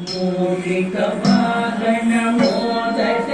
మూలిక వాహన మోదక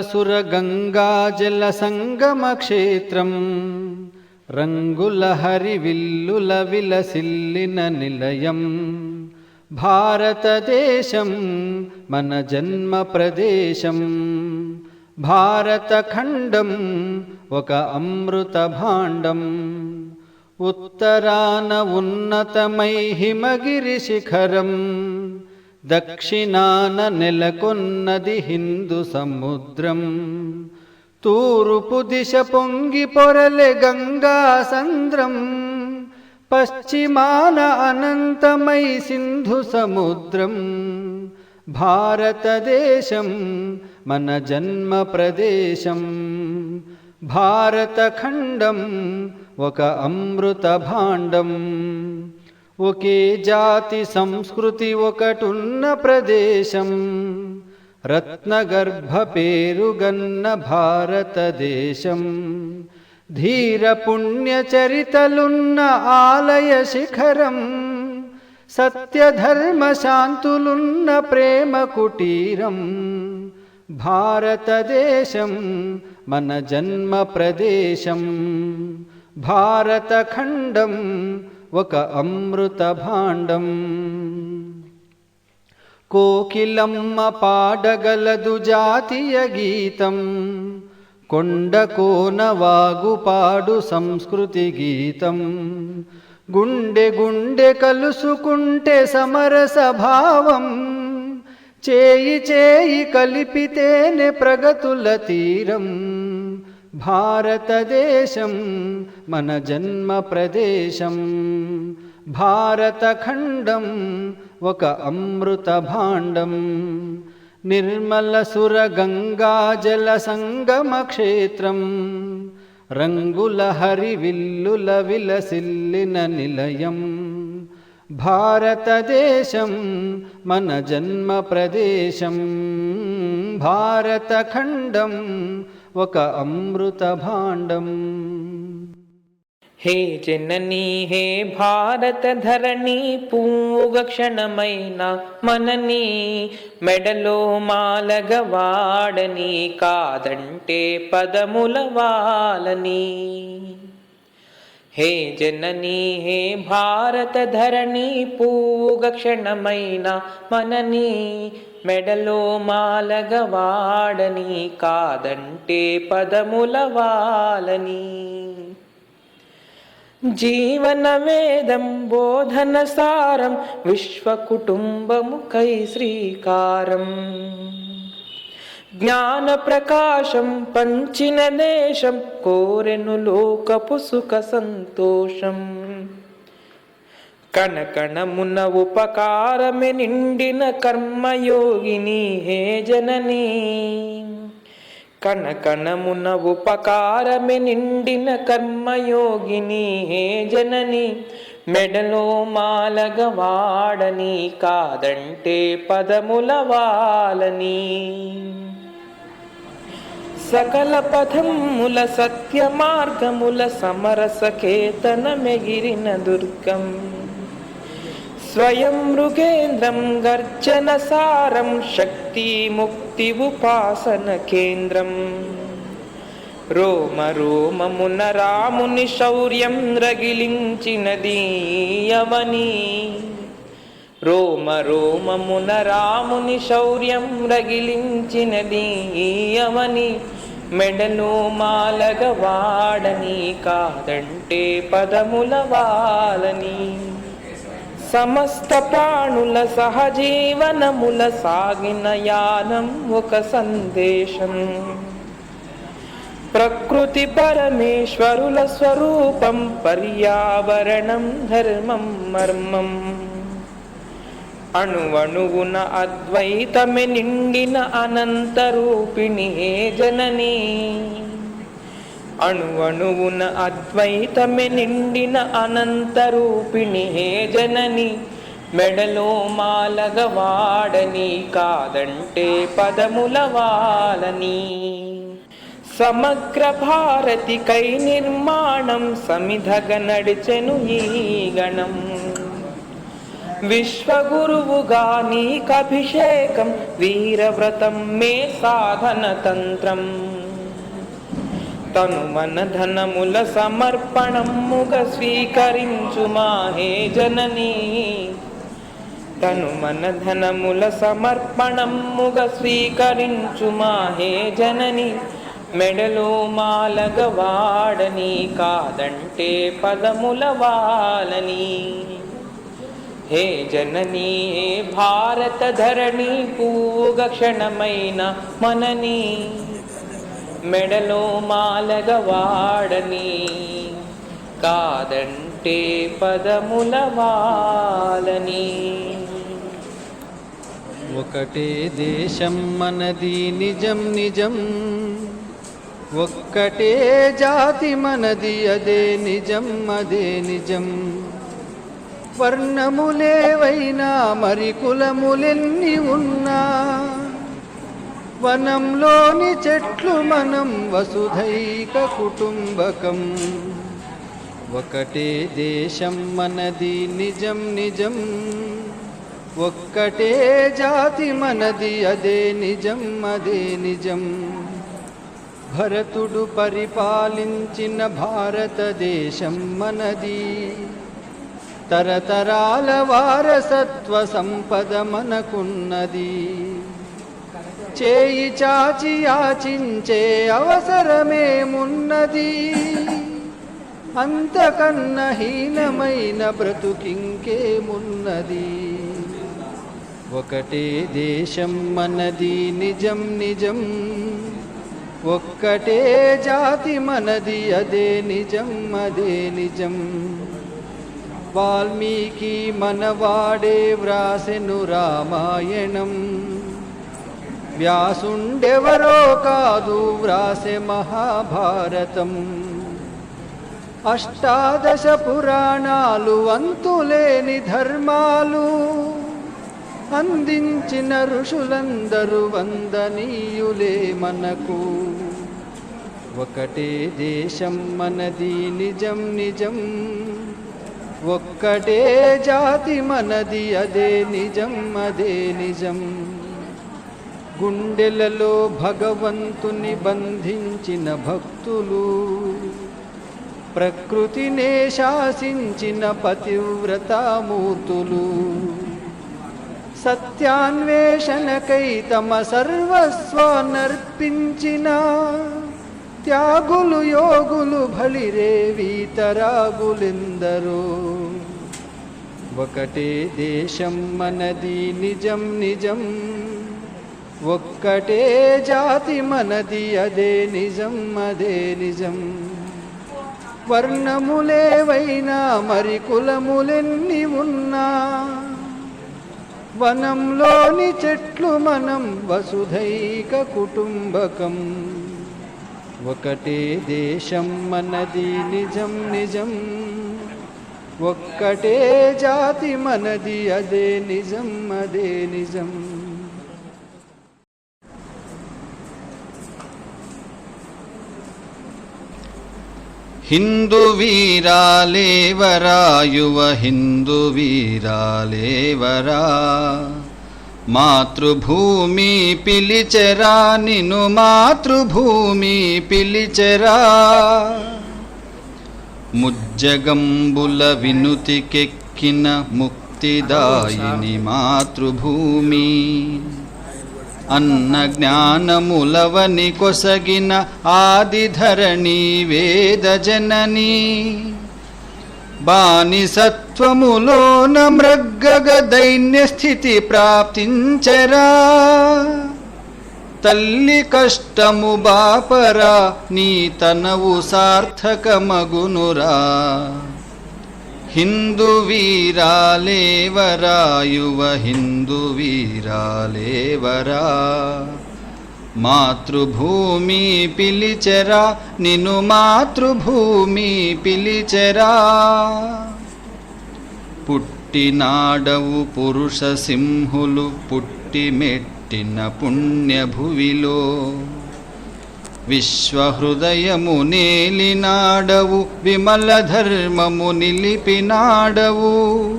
నిర్మలసుర గంగాజల సంగమ క్షేత్రం. రంగుల హరివిల్లుల విలసిల్లిన నిలయం. భారతదేశం మన జన్మ ప్రదేశం. భారతఖండం ఒక అమృత భాండం. ఉత్తరాన ఉన్నతమై హిమగిరి శిఖరం. దక్షిణాన నెలకొన్నది హిందూ సముద్రం. తూరుపు దిశ పొంగి పొరలె గంగా సంద్రం. పశ్చిమాన అనంతమై సింధు సముద్రం. భారతదేశం మన జన్మ ప్రదేశం. భారతఖండం ఒక అమృత భాండం ఒకే జాతి సంస్కృతి ఒకటున్న ప్రదేశం. రత్నగర్భ పేరుగన్న భారతదేశం ధీర పుణ్య చరితలున్న ఆలయ శిఖరం. సత్యధర్మ శాంతులున్న ప్రేమ కుటీరం. భారతదేశం మన జన్మ ప్రదేశం. భారతఖండం ఒక అమృత భాండం కోకిలమ్మ పాడగలదు జాతీయ గీతం. కొండ కోన వాగు పాడు సంస్కృతి గీతం. గుండె గుండె కలుసుకుంటే సమరస భావం. చేయి చేయి కలిపితేనే ప్రగతుల తీరం. భారతదేశం మన జన్మ ప్రదేశం. భారతఖండం ఒక అమృత భాండం. నిర్మల సుర గంగాజల సంగమ క్షేత్రం. రంగుల హరివిల్లుల విలసిల్లిన నిలయం. భారతదేశం మన జన్మ ప్రదేశం. భారతఖండం ఒక అమృత భాండం. హే జననీ హే భారత ధరణి పూగ క్షణమైన మనని మెడలో మాలగవాడని కాదంటే పదముల వాలని. హే జననీ హే భారత ధరణి పూగ క్షణమైన మనని మెడలో మాలగవాడని కాదంటే పదముల వాలని. జీవన వేదం బోధన సారం విశ్వకుటుంబముకై శ్రీకారం. జ్ఞాన ప్రకాశం పంచిన దేశం కోరెను లోకపు సుఖ సంతోషం. కణకణమున ఉపకారమే నిండిన కర్మయోగిని హే జనని. కణకణమున ఉపకారమే నిండిన కర్మయోగిని హే జనని. మెడలో మాలగ వాడని కాదంటే పదముల వాలని. సకల పథముల సత్య మార్గముల సమరస కేతన మెగిరిన దుర్గం. స్వయం మృగేంద్రం గర్జన సారం శక్తి ముక్తి ఉపాసన కేంద్రం. రోమ రోమమున రాముని శౌర్యం రగిలించినది అవని రోమ రోమమున రాముని శౌర్యం రగిలించినది అవని మెడలో మాలగ వాడని కాదంటే పదముల వాలని. సమస్త ప్రాణుల సహజీవనముల సాగిన యానం ఒక సందేశం. ప్రకృతి పరమేశ్వరుల స్వరూపం పర్యావరణం ధర్మం మర్మం. అణువణువున అద్వైతమే నిండిన అనంతరూపిణి జననీ? అణువణువున అద్వైతమే నిండిన అనంతరూపిణి హే జనని. మెడలో మాలగ వాడని కాదంటే పదముల వాలని. సమగ్ర భారతికై నిర్మాణం సమిధగ నడిచెను ఈ గణం. విశ్వగురువుగా నీకభిషేకం వీరవ్రతం మే సాధన తంత్రం. తను మన ధనముల సమర్పణముగ స్వీకరించు మాహే జననీ. తను మన ధనముల సమర్పణముగ స్వీకరించు మాహే జనని. మెడలో మాలగ వాడని కాదంటే పదముల వాలని. హే జననీ భారత ధరణి పూగ క్షణమైన మనని. మెడలో మాలగవాడని కాదంటే పదముల వాలని. ఒకటే దేశం మనది నిజం నిజం ఒక్కటే జాతి మనది అదే నిజం అదే నిజం. వర్ణములేవైనా మరి కులములెన్ని ఉన్నా వనంలోని చెట్లు మనం వసుధైక కుటుంబకం. ఒకటే దేశం మనది నిజం నిజం. ఒక్కటే జాతి మనది అదే నిజం అదే నిజం. భరతుడు పరిపాలించిన భారతదేశం మనది. తరతరాల వారసత్వ సంపద మనకున్నది. చేయి చాచి యాచించే అవసరమేమున్నది? అంతకన్న హీనమైన బ్రతుకింకేమున్నది? ఒకటే దేశం మనది నిజం నిజం. ఒక్కటే జాతి మనది అదే నిజం అదే నిజం. వాల్మీకి మనవాడే వ్రాసెను రామాయణం. వ్యాసుండెవరో కాదు వ్రాసే మహాభారతం. అష్టాదశ పురాణాలు అంతులేని ధర్మాలు. అందించిన ఋషులందరూ వందనీయులే మనకు. ఒకటే దేశం మనది నిజం నిజం. ఒక్కటే జాతి మనది అదే నిజం అదే నిజం. గుండెలలో భగవంతుని బంధించిన భక్తులు ప్రకృతినే శాసించిన పతివ్రతామూర్తులు సత్యాన్వేషణకై తమ సర్వస్వానర్పించిన త్యాగులు యోగులు బలిరే వీతరాగులెందరో ఒకటే దేశం మనది నిజం నిజం. ఒక్కటే జాతి మనది అదే నిజం అదే నిజం. వర్ణములేవైనా మరి కులములెన్ని ఉన్నా. వనంలోని చెట్లు మనం వసుధైక కుటుంబకం. ఒకటే దేశం మనది నిజం నిజం. ఒక్కటే జాతి మనది అదే నిజం అదే నిజం. హిందూ వీరాలేవరా యువ హిందూ వీరాలేవరా మాతృభూమి పిలిచెరా నిను మాతృభూమి పిలిచెరా. ముజ్జగంబుల వినుతికెక్కిన ముక్తిదాయిని మాతృభూమి. అన్న జ్ఞానములవని కొసగిన ఆదిధరణి వేద జనని. బానిసత్వములోన మృగ్గగ దైన్య స్థితి ప్రాప్తించరా. తల్లి కష్టము బాపరా నీ తనవు సార్థకమగునురా. హిందూ వీరాలేవరా యువ హిందూ వీరాలేవరా మాతృభూమి పిలిచెరా నిన్ను మాతృభూమి పిలిచెరా. పుట్టినాడవు పురుష సింహులు పుట్టి మెట్టిన పుణ్యభువిలో. విశ్వహృదయము నేలినాడవు విమల ధర్మము నిలిపినాడవు.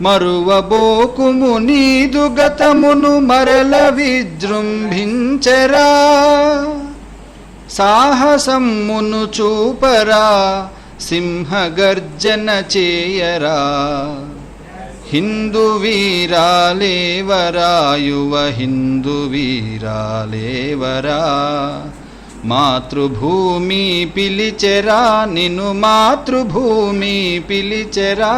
మరువబోకుము నీదు గతమును మరల విజృంభించరా. సాహసమ్మును చూపరా సింహగర్జన చేయరా. హిందూ వీరాలేవరా యువ హిందూ వీరాలేవరా. మాతృభూమి పిలిచెరా నిన్ను మాతృభూమి పిలిచెరా.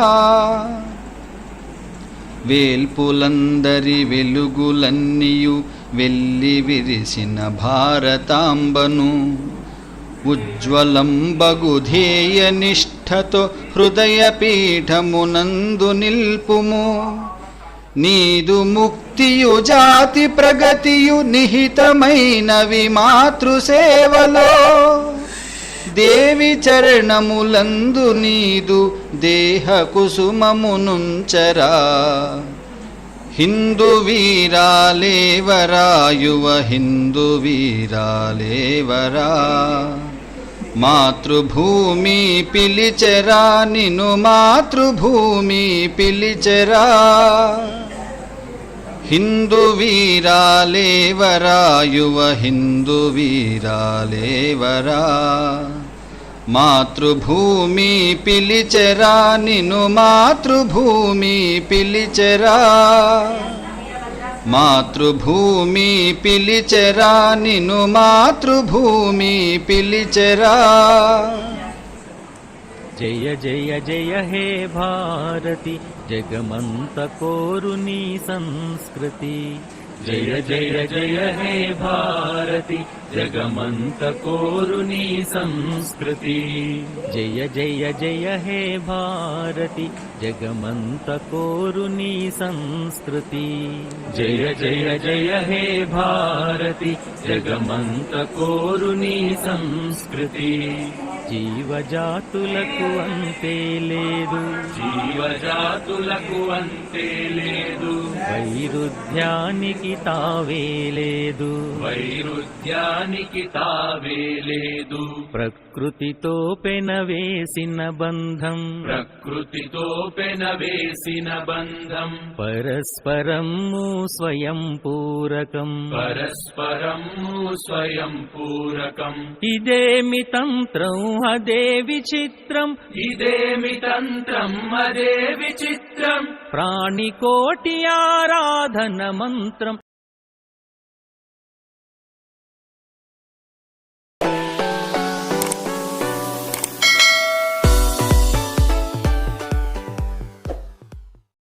వేల్పులందరి వెలుగులన్నీయు వెళ్ళి విరిసిన భారతాంబను. ఉజ్వలంబగుధేయ నిష్ఠతో హృదయ పీఠమునందు నిల్పుము. నీదు ముక్తియు జాతి ప్రగతియు నిహితమైనవి మాతృసేవలో దేవి చరణములందు నీదు దేహ కుసుమమునుంచరా హిందూ వీరాలేవరా యువ హిందూ వీరాలేవరా. మాతృభూమి పిలిచెరా నిను మాతృభూమి పిలిచెరా. హిందూ వీరాలేవరా యువ హిందూ వీరాలేవరా మాతృభూమి పిలిచెరా నిను మాతృభూమి పిలిచెరా. మాతృభూమి పిలిచెరా నిను మాతృభూమి పిలిచెరా. జయ జయ జయ హే భారతి జగమంత కోరుని సంస్కృతి. जय जय जय हे भारती जगमन्त कोरुनी संस्कृति। जय जय जय हे भारती जगमन्त कोरुनी संस्कृति। जय जय जय हे भारती जगमन्त कोरुनी संस्कृति। జీవజాతులకు అంతే లేదు. జీవజాతులకు అంతే లేదు. వైరుధ్యానికి తావే లేదు. వైరుధ్యానికి తావే లేదు. ప్రకృతితో పెనవేసిన బంధం. ప్రకృతితో పెనవేసిన బంధం. పరస్పరము స్వయం పూరకం. పరస్పరము స్వయం పూరకం. ఇదేమి తంత్రం అదే విచిత్రం ఇదేమి తంత్రం? అదే విచిత్రం ప్రాణికోటి ఆరాధన మంత్రం.